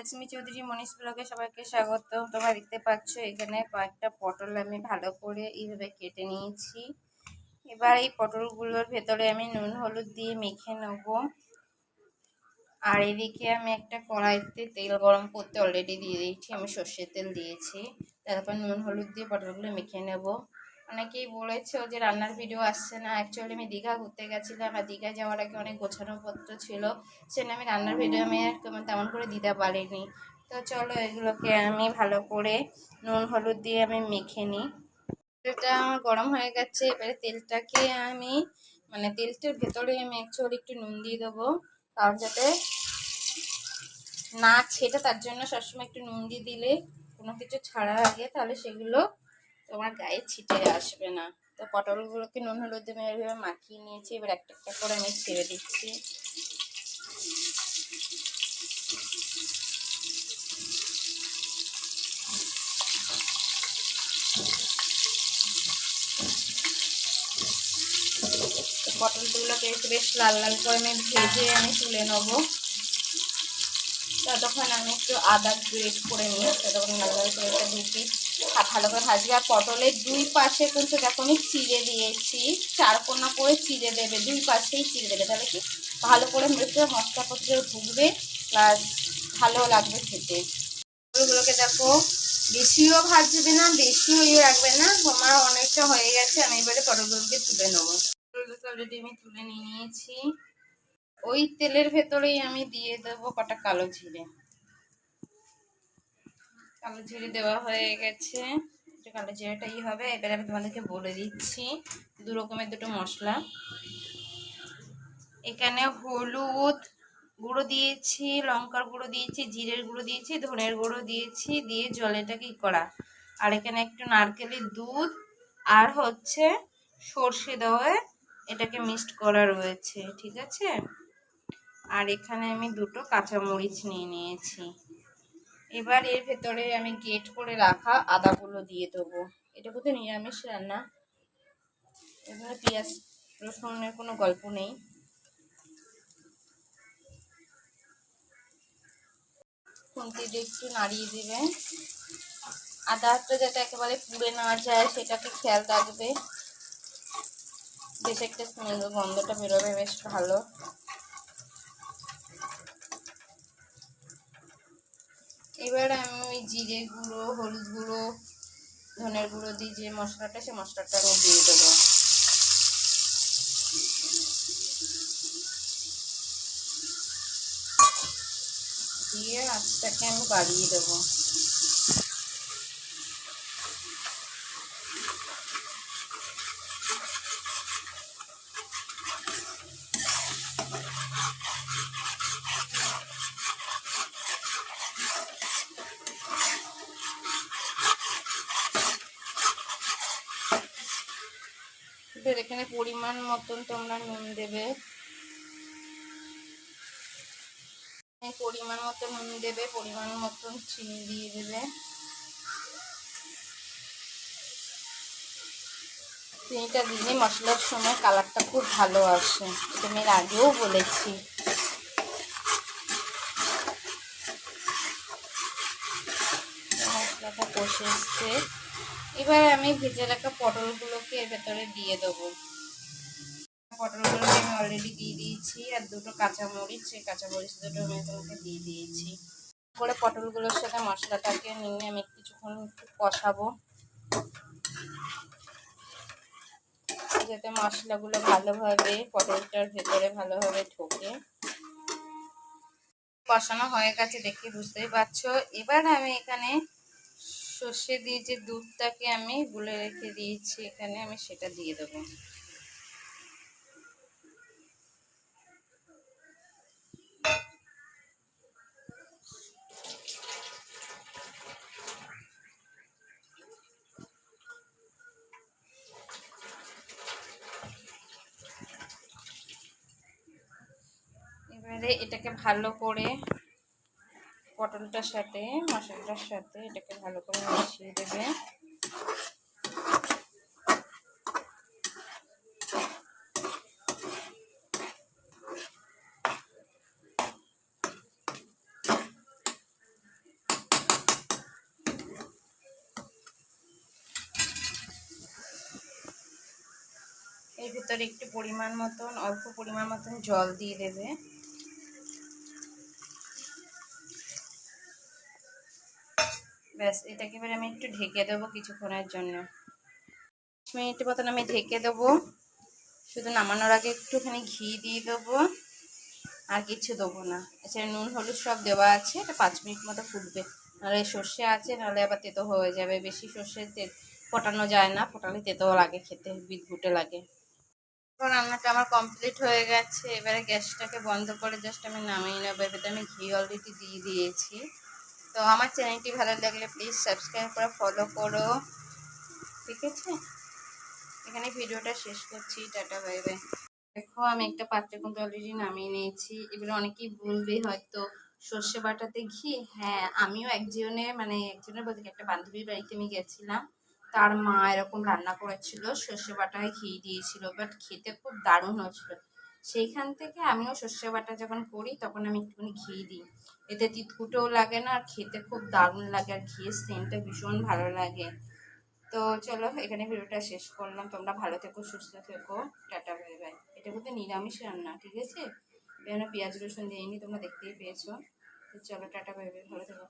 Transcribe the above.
লক্ষ্মী চৌধুরী, মনীষ ব্লগে সবাইকে স্বাগত তোমরা দেখতে পাচ্ছ, এখানে কয়েকটা পটল আমি ভালো করে এইভাবে কেটে নিয়েছি। এবার এই পটলগুলোর ভেতরে আমি নুন, হলুদ দিয়ে মেখে নেব। আর এদিকে আমি একটা কড়াইতে তেল গরম করতে অলরেডি দিয়ে দিয়েছি, আমি সর্ষের তেল দিয়েছি। তারপর নুন, হলুদ দিয়ে পটলগুলো মেখে নেব। অনেকেই বলেছে যে রান্নার ভিডিও আসছে না। অ্যাকচুয়ালি আমি দীঘা ঘুরতে গেছিলাম আর দীঘা যাওয়ার আগে অনেক গোছানো পত্র ছিল সেটা আমি রান্নার ভিডিও আমি তেমন করে দিতে পারিনি। তো চলো এগুলোকে আমি ভালো করে নুন, হলুদ দিয়ে আমি মেখে নিই। তেলটা আমার গরম হয়ে গেছে, এবারে তেলটাকে আমি মানে তেলটার ভেতরে আমি অ্যাকচুয়ালি একটু নুন দিয়ে দেবো। কারণ যাতে না ছেটে তার জন্য সবসময় একটু নুন দিয়ে দিলে কোনো কিছু ছাড়া আগে, তাহলে সেগুলো তোমার গায়ে ছিটে আসবে না। তো পটলগুলোকে নুন, হলুদ দিয়ে এভাবে মাখিয়ে নিয়েছি, এবার একটা একটা করে আমি ছেড়ে দিচ্ছি। পটলগুলোকে একটু বেশ লাল লাল করে আমি ভেজে আমি তুলে নেব। ততক্ষণ আমি একটু আদা গ্রেট করে নিই ততক্ষণ লাল করে একটা ঢুকি ভালো করে ভাজবে। আর পটলের দুই পাশে কিন্তু দেখো আমি চিড়ে দিয়েছি, চার কোনা করে চিড়ে দেবে, দুই পাশেই চিড়ে দেবে। তাহলে কি ভালো করে মেখে মশলা পত্রে ঢুকবে, প্লাস ভালো লাগবে খেতে। ওগুলোকে দেখো বেশিও ভাজবে না, বেশিও ইয়ে রাখবে না তোমার অনেকটা হয়ে গেছে, আমি এবারে পটলগুলোকে তুলে নেব। পটলগুলোকে অলরেডি আমি তুলে নিয়ে নিয়েছি। ওই তেলের ভেতরেই আমি দিয়ে দেবো কটা কালো জিরে। কালো জিরে দেওয়া হয়ে গেছে। কালো জিরেটাই হবে। এবারে আমি তোমাদেরকে বলে দিচ্ছি দু রকমের দুটো মশলা। এখানে হলুদ গুঁড়ো দিয়েছি, লঙ্কার গুঁড়ো দিয়েছি, জিরের গুঁড়ো দিয়েছি, ধনের গুঁড়ো দিয়েছি, দিয়ে জলেটাকে ই করা? আর এখানে একটু নারকেলের দুধ আর হচ্ছে সর্ষে দেওয়া এটাকে মিক্সড করা রয়েছে, ঠিক আছে? আর এখানে আমি দুটো কাঁচামরিচ নিয়ে নিয়েছি। এবার এর ভেতরে আমি গেট করে রাখা আদাগুলো দিয়ে দেবো। এটা কোথায় নিরামিষ রান্না। এখানে পেঁয়াজ, রসুনের কোনো গল্প নেই। খুন্তিতে একটু নাড়িয়ে দেবে আদাটা যাতে একেবারে পুড়ে না যায়, সেটাকে খেয়াল রাখবে। বেশ একটা স্মেল গন্ধটা বেরোবে, বেশ ভালো। এবার আমি ওই জিরে গুঁড়ো, হলুদ গুঁড়ো, ধনের গুঁড়ো দিয়ে যে মশলাটা, সে মশলাটা আমি দিয়ে দেবো। দিয়ে আঁচটাকে আমি বাড়িয়ে দেবো। এবার এখানে পরিমাণ মতন তোমরা নুন দেবে। পরিমাণ মতো নুন দেবে, পরিমাণ মতন চিনি দিয়ে দেবে। চিনিটা দিলে মশলার সময় কালারটা খুব ভালো আসে। আমি আগেও বলেছি। মশলাটা কষে এসছে। এবার আমি ভেজে রাখা পটলগুলোকে এর ভেতরে দিয়ে দেবো। পটলগুলোকে আমি অলরেডি দিয়ে দিয়েছি, আর দুটো কাঁচামরিচ সেই কাঁচামরিচ দুটো আমি তোমাকে দিয়ে দিয়েছি। করে পটলগুলোর সাথে মশলাটাকে নিয়ে আমি কিছুক্ষণ একটু কষাবো। যাতে মশলাগুলো ভালোভাবে, পটলটার ভেতরে ভালোভাবে ঢোকে। কষানো হয়ে গেছে দেখে বুঝতেই পারছ। এবার আমি এখানে সর্ষে দিয়ে যে দুধটাকে আমি গুলে রেখে দিয়েছি এখানে, আমি সেটা দিয়ে দেবো। এবারে এটাকে ভালো করে পটলটার সাথে, মশলাটার সাথে এটাকে ভালো করে মিশিয়ে দেবে। এর ভিতরে একটু পরিমাণ মতন, অল্প পরিমাণ মতন জল দিয়ে দেবে। ব্যাস, এটাকে এবার আমি একটু ঢেকে দেবো কিছুক্ষণের জন্য। পাঁচ মিনিটের মতন আমি ঢেকে দেবো। শুধু নামানোর আগে একটুখানি ঘি দিয়ে দেবো। আর কিছু দেবো না। এছাড়া নুন, হলুদ সব দেওয়া আছে। এটা পাঁচ মিনিট মতো ফুটবে। নাহলে সর্ষে আছে, নাহলে আবার তেতো হয়ে যাবে। বেশি সর্ষে ফোটানো যায় না। ফোটালে তেতো লাগে খেতে বিদঘুটে লাগে। রান্নাটা আমার কমপ্লিট হয়ে গেছে। এবারে গ্যাসটাকে বন্ধ করে জাস্ট আমি নামিয়ে নেব। এবারে আমি ঘি অলরেডি দিয়ে দিয়েছি। তো আমার চ্যানেলটি ভালো লাগলে প্লিজ সাবস্ক্রাইব করে ফলো করো। ঠিক আছে? এখানে ভিডিওটা শেষ করছি, টাটা বাই বাই দেখো, আমি একটা পাত্রে কিন্তু অলরেডি নামিয়ে নিয়েছি। এবারে অনেকেই বলবে হয়তো সর্ষে বাটাতে ঘি। হ্যাঁ আমিও একজনের মানে একজনের বলতে একটা বান্ধবীর বাড়িতে আমি গেছিলাম। তার মা এরকম রান্না করেছিল, সর্ষে বাটায় ঘি দিয়েছিল বাট খেতে খুব দারুণ হয়েছিল। সেইখান থেকে আমিও সর্ষে বাটা যখন করি, তখন আমি একটুখানি ঘি দিই। এতে তিতকুটেও লাগে না, আর খেতে খুব দারুণ লাগে, আর ঘিয়ের সেন্টটা ভীষণ ভালো লাগে। তো চলো, এখানে ভিডিওটা শেষ করলাম। তোমরা ভালো থেকো, সুস্থ থেকো। Tata, bye bye. এটা কিন্তু নিরামিষ রান্না, ঠিক আছে? এখানে পেঁয়াজ রসুন দিইনি তোমরা দেখতেই পেয়েছ। চলো, টাটা বাই। ভালো থেকো।